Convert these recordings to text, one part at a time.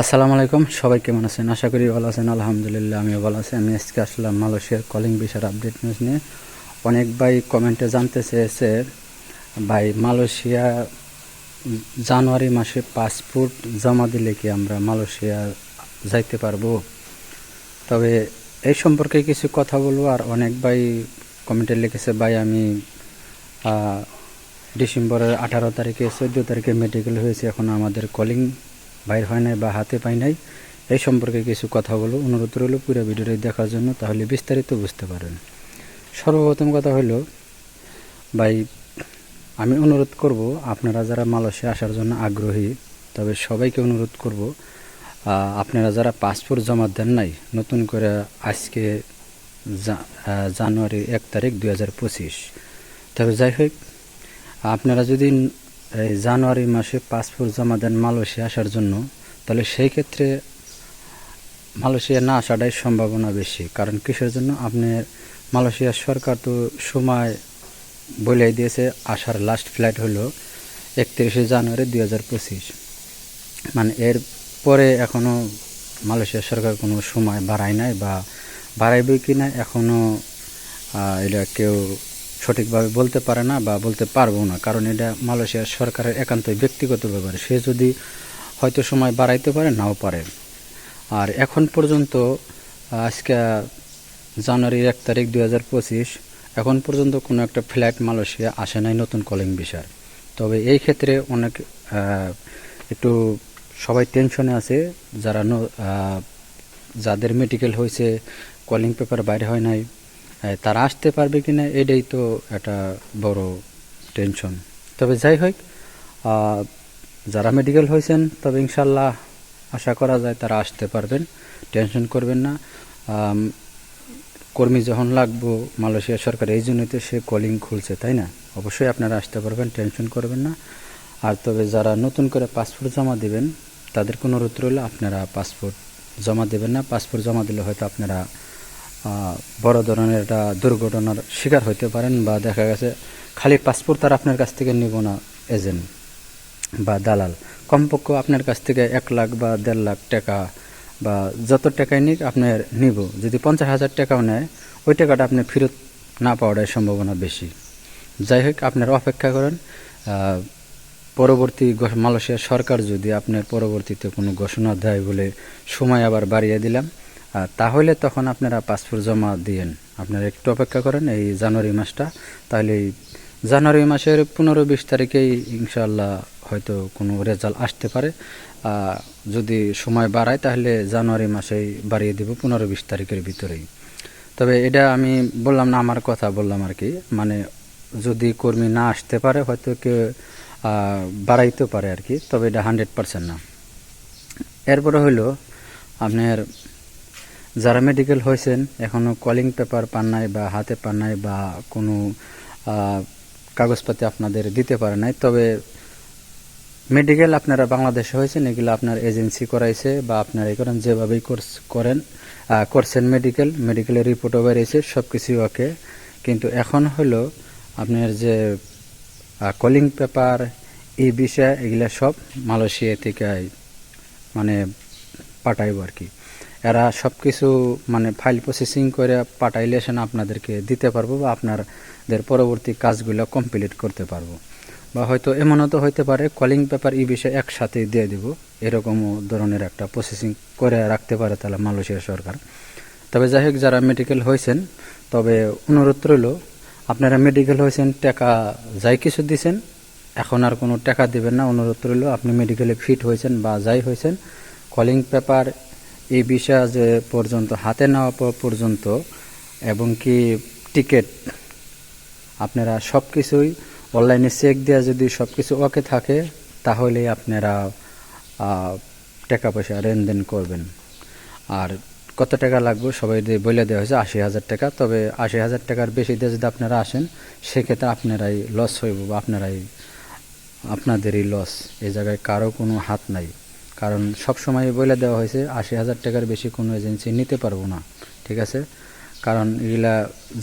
আসসালামু আলাইকুম, সবাই কেমন আছেন? আশা করি ভালো আছেন, আলহামদুলিল্লাহ আমিও ভালো আছি। আমি আজকে আসলাম মালয়েশিয়ার কলিং বিষয়ের আপডেট নিউজ নিয়ে। অনেক ভাই কমেন্টে জানতে চেয়েছে, ভাই মালয়েশিয়া জানুয়ারি মাসে পাসপোর্ট জমা দিলে কি আমরা মালয়েশিয়া যাইতে পারব? তবে এই সম্পর্কে কিছু কথা বলব, আর অনেক ভাই কমেন্টে লিখেছে, ভাই, আমি ডিসেম্বরের আঠারো তারিখে, চোদ্দ তারিখে মেডিকেল হয়েছে, এখন আমাদের কলিং বাইর হয় নাই বা হাতে পাই নাই, এই সম্পর্কে কিছু কথা বলব। অনুরোধ রইল পুরো ভিডিওটি দেখার জন্য, তাহলে বিস্তারিত বুঝতে পারেন সর্বপ্রথম কথা হলো ভাই, আমি অনুরোধ করব, আপনারা যারা মালয়েশিয়া আসার জন্য আগ্রহী, তবে সবাইকে অনুরোধ করব আপনারা যারা পাসপোর্ট জমা দেন নাই, নতুন করে আজকে জানুয়ারি এক তারিখ দুই হাজার পঁচিশ। তবে যাই হোক, আপনারা যদি এই জানুয়ারি মাসে পাসপোর্ট জমা দেন মালয়েশিয়া আসার জন্য, তাহলে সেই ক্ষেত্রে মালয়েশিয়া না আসাটাই সম্ভাবনা বেশি। কারণ কিসের জন্য? আপনি মালয়েশিয়ার সরকার তো সময় বলে দিয়েছে, আসার লাস্ট ফ্লাইট হলো একত্রিশে জানুয়ারি দুই হাজার পঁচিশ। মানে এর পরে এখনও মালয়েশিয়া সরকার কোনো সময় বাড়ায় নাই বা বাড়াইবে কি না এখনও এটা কেউ সঠিকভাবে বলতে পারে না বা বলতে পারব না, কারণ এটা মালয়েশিয়ার সরকারের একান্তই ব্যক্তিগত ব্যাপার। সে যদি হয়তো সময় বাড়াইতে পারে, নাও পারে। আর এখন পর্যন্ত, আজকে জানুয়ারির এক তারিখ দু হাজার পঁচিশ, এখন পর্যন্ত কোনো একটা ফ্ল্যাট মালয়েশিয়া আসে নাই নতুন কলিং বিষয়। তবে এই ক্ষেত্রে অনেক একটু সবাই টেনশনে আছে, যারা যাদের মেডিকেল হয়েছে, কলিং পেপার বাইরে হয় নাই তারা আসতে পারবে কি না এটাই তো একটা বড় টেনশন তবে যাই হোক যারা মেডিকেল হয়েছেন, তবে ইনশাল্লাহ আশা করা যায় তারা আসতে পারবেন টেনশন করবেন না। কর্মী যখন লাগবো, মালয়েশিয়া সরকার এই জন্যই তো সে কলিং খুলছে, তাই না? অবশ্যই আপনারা আসতে পারবেন টেনশন করবেন না। আর তবে যারা নতুন করে পাসপোর্ট জমা দিবেন, তাদের কোনো অনুরোধ রইল, আপনারা পাসপোর্ট জমা দেবেন না। পাসপোর্ট জমা দিলে হয়তো আপনারা বড় ধরনের একটা দুর্ঘটনার শিকার হইতে পারেন বা দেখা গেছে খালি পাসপোর্ট তারা আপনার কাছ থেকে নিব না এজেন্ট বা দালাল। কমপক্ষে আপনার কাছ থেকে এক লাখ বা দেড় লাখ টাকা বা যত টাকাই নিক আপনার নিব। যদি পঞ্চাশ হাজার টাকাও নেয়, ওই টাকাটা আপনি ফেরত না পাওয়ার সম্ভাবনা বেশি। যাই হোক, আপনারা অপেক্ষা করেন পরবর্তী মালয়েশিয়া সরকার যদি আপনার পরবর্তীতে কোনো ঘোষণা দেয় বলে সময় আবার বাড়িয়ে দিলাম। তাহলে তখন আপনারা পাসপোর্ট জমা দিয়েন। আপনারা একটু অপেক্ষা করেন এই জানুয়ারি মাসটা। তাহলে জানুয়ারি মাসের পনেরো বিশ তারিখেই ইনশাল্লাহ হয়তো কোনো রেজাল্ট আসতে পারে। যদি সময় বাড়ায় তাহলে জানুয়ারি মাসেই বাড়িয়ে দিব পনেরো বিশ তারিখের ভিতরেই। তবে এটা আমি বললাম না আমার কথা বললাম আর কি। মানে যদি কর্মী না আসতে পারে হয়তো কেউ আহ, বাড়াইতেও পারে আর কি। তবে এটা হান্ড্রেড পার্সেন্ট না। এরপরে হলো আপনার যারা মেডিকেল হয়েছেন এখনও কলিং পেপার পান নাই বা হাতে পান নাই বা কোনো কাগজপাতি আপনাদের দিতে পারে নাই, তবে মেডিকেল আপনারা বাংলাদেশে হয়েছেন, এগুলো আপনার এজেন্সি করাইছে বা আপনারা করেন, যেভাবেই কোর্স করেন করছেন মেডিকেল মেডিকেলের রিপোর্টও বেরিয়েছে সব কিছুই ওকে। কিন্তু এখন হলো আপনার যে কলিং পেপার এই বিষয়, এগুলা সব মালয়েশিয়া থেকে মানে পাঠাইব আর কি। এরা সব কিছু মানে ফাইল প্রসেসিং করে পাঠাইলে সেন আপনাদেরকে দিতে পারব বা আপনাদের পরবর্তী কাজগুলো কমপ্লিট করতে পারব। বা হয়তো এমনও তো হইতে পারে কলিং পেপার এই বিষয়ে একসাথে দিয়ে দিব, এরকমও ধরনের একটা প্রসেসিং করে রাখতে পারে তাহলে মালয়েশিয়া সরকার। তবে যাই হোক, যারা মেডিকেল হয়েছেন তবে অনুরোধ রইল, আপনারা মেডিকেল হয়েছেন টাকা যাই কিছু দিছেন, এখন আর কোনো টাকা দিবেন না, অনুরোধ রইল, আপনি মেডিকেলে ফিট হয়েছেন বা যাই হয়েছেন কলিং পেপার এই বিষয়ে যে পর্যন্ত, হাতে নেওয়া পর্যন্ত, এবং কি টিকিট আপনারা সব কিছুই অনলাইনে চেক দেওয়া যদি সব কিছু ওকে থাকে, তাহলে আপনারা টাকা পয়সা লেনদেন করবেন। আর কত টাকা লাগবে সবাই বলে দেওয়া হয়েছে আশি হাজার টাকা, তবে আশি হাজার টাকার বেশি দিয়ে যদি আপনারা আসেন, সেক্ষেত্রে আপনারাই লস হইব আপনারাই, আপনাদেরই লস এই জায়গায় কারও কোনো হাত নাই। কারণ সব সময় বলে দেওয়া হয়েছে, আশি হাজার টাকার বেশি কোনো এজেন্সি নিতে পারব না, ঠিক আছে? কারণ এগুলা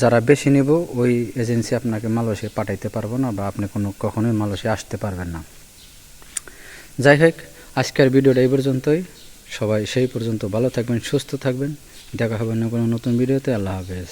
যারা বেশি নেব, ওই এজেন্সি আপনাকে মালয়েশিয়া পাঠাইতে পারব না বা আপনি কোনো কখনোই মালয়েশিয়া আসতে পারবেন না। যাই হোক, আজকের ভিডিওটা এই পর্যন্তই। সবাই সেই পর্যন্ত ভালো থাকবেন, সুস্থ থাকবেন। দেখা হবে না কোনো নতুন ভিডিওতে। আল্লাহ হাফেজ।